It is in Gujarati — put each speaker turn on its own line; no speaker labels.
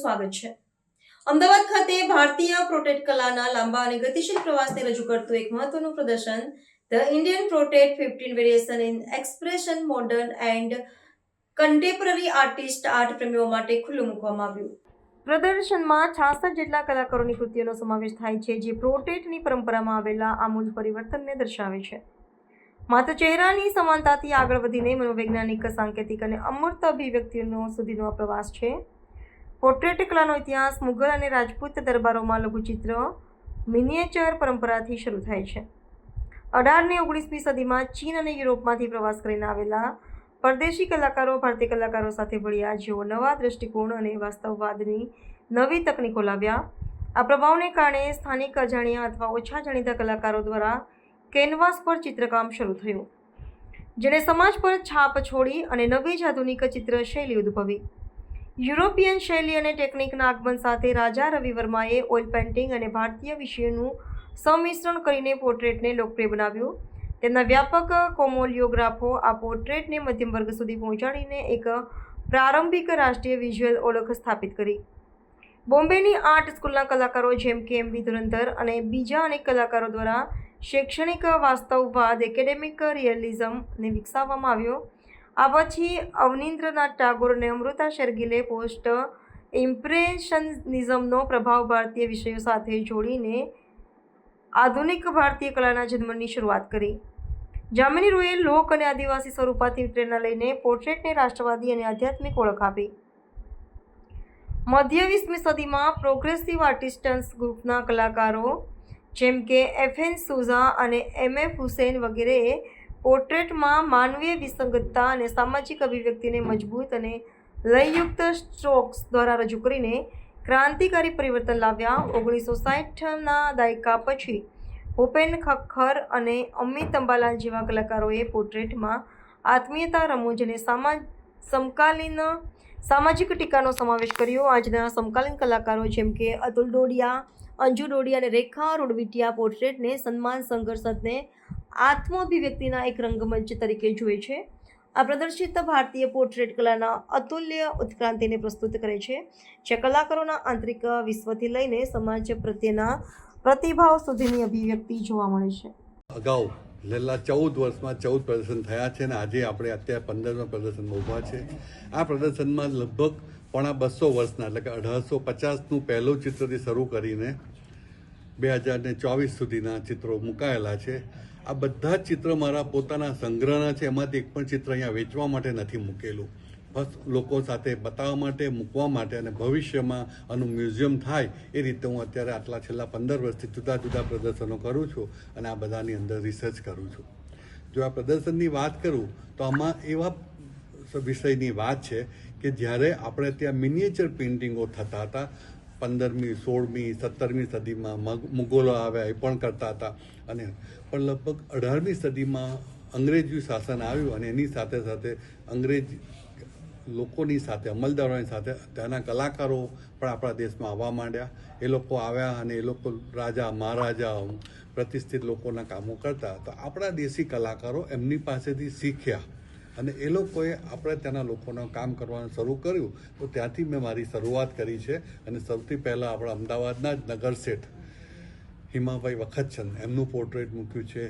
સ્વાગત છે. અમદાવાદ ખાતે ભારતીય પ્રોટેટ કલાના લાંબા અને ગતિશીલ પ્રવાસને રજૂ કરતું એક મહત્વનું પ્રદર્શન, the Indian portrait fifteen variation in expression, modern and contemporary artist art પ્રેમીઓ માટે ખુલ્લું મૂકવામાં આવ્યું. પ્રદર્શનમાં છાસઠ જેટલા કલાકારોની કૃતિઓનો સમાવેશ થાય છે, જે પ્રોટેટની પરંપરામાં આવેલા આમૂલ પરિવર્તનને દર્શાવે છે. માત્ર ચહેરાની સમાનતાથી આગળ વધીને મનોવૈજ્ઞાનિક, સાંકેતિક અને અમૂર્ત અભિવ્યક્તિઓનો સુધીનો આ પ્રવાસ છે. પોર્ટ્રેટ કલાનો ઇતિહાસ મુઘલ અને રાજપૂત દરબારોમાં લઘુચિત્ર મિનિએચર પરંપરાથી શરૂ થાય છે. અઢારને ઓગણીસમી સદીમાં ચીન અને યુરોપમાંથી પ્રવાસ કરીને આવેલા પરદેશી કલાકારો, ભારતીય કલાકારો સાથે ભળ્યા જેઓ નવા દૃષ્ટિકોણ અને વાસ્તવવાદની નવી તકનીકો લાવ્યા. આ પ્રભાવને કારણે સ્થાનિક અજાણ્યા અથવા ઓછા જાણીતા કલાકારો દ્વારા કેનવાસ પર ચિત્રકામ શરૂ થયું. જેણે સમાજ પર છાપ છોડી અને નવી જ આધુનિક ચિત્ર શૈલી ઉદ્ભવી. યુરોપિયન શૈલી અને ટેકનિકના આગમન સાથે રાજા રવિ વર્માએ ઓઇલ પેઇન્ટિંગ અને ભારતીય વિષયોનું સંમિશ્રણ કરીને પોર્ટ્રેટને લોકપ્રિય બનાવ્યું. તેમના વ્યાપક કોમોલિયોગ્રાફો આ પોર્ટ્રેટને મધ્યમ વર્ગ સુધી પહોંચાડીને એક પ્રારંભિક રાષ્ટ્રીય વિઝ્યુઅલ ઓળખ સ્થાપિત કરી. બોમ્બેની આર્ટ સ્કૂલના કલાકારો જેમ કે એમ બી ધુરંધર અને બીજા અનેક કલાકારો દ્વારા શૈક્ષણિક વાસ્તવવાદ એકેડેમિક રિયલિઝમને વિકસાવવામાં આવ્યો. આ પછી અવનીન્દ્રનાથ ટાગોર અને અમૃતા શેરગિલે પોસ્ટ ઇમ્પ્રેશનિઝમનો પ્રભાવ ભારતીય વિષયો સાથે જોડીને આધુનિક ભારતીય કલાના જન્મની શરૂઆત કરી. જામિની રોએ લોક અને આદિવાસી સ્વરૂપાથી પ્રેરણા લઈને પોર્ટ્રેટને રાષ્ટ્રવાદી અને આધ્યાત્મિક ઓળખ આપી. મધ્ય વીસમી સદીમાં પ્રોગ્રેસિવ આર્ટિસ્ટન્સ ગ્રુપના કલાકારો જેમ કે એફ એન સુઝા અને એમ એફ હુસેન વગેરેએ પોર્ટ્રેટમાં માનવીય વિસંગતતા અને સામાજિક અભિવ્યક્તિને મજબૂત અને લયયુક્ત સ્ટ્રોક્સ દ્વારા રજૂ કરીને ક્રાંતિકારી પરિવર્તન લાવ્યા ઓગણીસો સાઠના દાયકા પછી. ભૂપેન ખખર અને અમિત અંબાલાલ જેવા કલાકારોએ પોર્ટ્રેટમાં આત્મીયતા રમૂજ અને સામા સમકાલીન સામાજિક ટીકાનો સમાવેશ કર્યો. આજના સમકાલીન કલાકારો જેમ કે અતુલ ડોડિયા, અંજુ ડોડિયા અને રેખા રોડવિટિયા પોર્ટ્રેટને સન્માન સંઘર્ષને આત્માભિવ્યક્તિના એક રંગમંચ તરીકે જુએ છે. આ પ્રદર્શિત ભારતીય પોર્ટ્રેટ કલાના અતુલ્ય ઉત્ક્રાંતિને પ્રસ્તુત કરે છે, જે કલાકારોના આંતરિક વિશ્વથી લઈને સમાજ પ્રત્યેના પ્રતિભાવ સુધીની અભિવ્યક્તિ જોવા મળે છે.
અગાઉ છેલ્લા ચૌદ વર્ષમાં ચૌદ પ્રદર્શન થયા છે અને આજે આપણે અત્યારે પંદરમાં પ્રદર્શનમાં ઊભા છે. આ પ્રદર્શનમાં લગભગ પોણા બસો વર્ષના, એટલે કે અઢારસો પચાસનું પહેલું ચિત્રથી શરૂ કરીને બે હજાર ને ચોવીસ સુધીના ચિત્રો મુકાયેલા છે. આ બધા જ ચિત્ર મારા પોતાના સંગ્રહના છે. એમાંથી એક પણ ચિત્ર અહીંયા વેચવા માટે નથી મૂકેલું. લોકો સાથે બતાવવા માટે, મૂકવા માટે અને ભવિષ્યમાં આનું મ્યુઝિયમ થાય એ રીતે હું અત્યારે આટલા છેલ્લા પંદર વર્ષથી જુદા જુદા પ્રદર્શનો કરું છું અને આ બધાની અંદર રિસર્ચ કરું છું. જો આ પ્રદર્શનની વાત કરું, તો આમાં એવા વિષયની વાત છે કે જ્યારે આપણે ત્યાં મિનિએચર પેઇન્ટિંગો થતા હતા, પંદરમી, સોળમી, સત્તરમી સદીમાં મુગલો આવ્યા એ પણ કરતા હતા અને પણ લગભગ અઢારમી સદીમાં અંગ્રેજી શાસન આવ્યું અને એની સાથે સાથે અંગ્રેજ લોકોની સાથે, અમલદારોની સાથે, ત્યાંના કલાકારો પણ આપણા દેશમાં આવવા માંડ્યા. એ લોકો આવ્યા અને એ લોકો રાજા, મહારાજા પ્રતિષ્ઠિત લોકોના કામો કરતા. તો આપણા દેશી કલાકારો એમની પાસેથી શીખ્યા અને એ લોકોએ આપણે ત્યાંના લોકોનું કામ કરવાનું શરૂ કર્યું. તો ત્યાંથી મેં મારી શરૂઆત કરી છે અને સૌથી પહેલાં આપણા અમદાવાદના જ નગર શેઠ હિમાભાઈ વખતચંદ, એમનું પોર્ટ્રેટ મૂક્યું છે.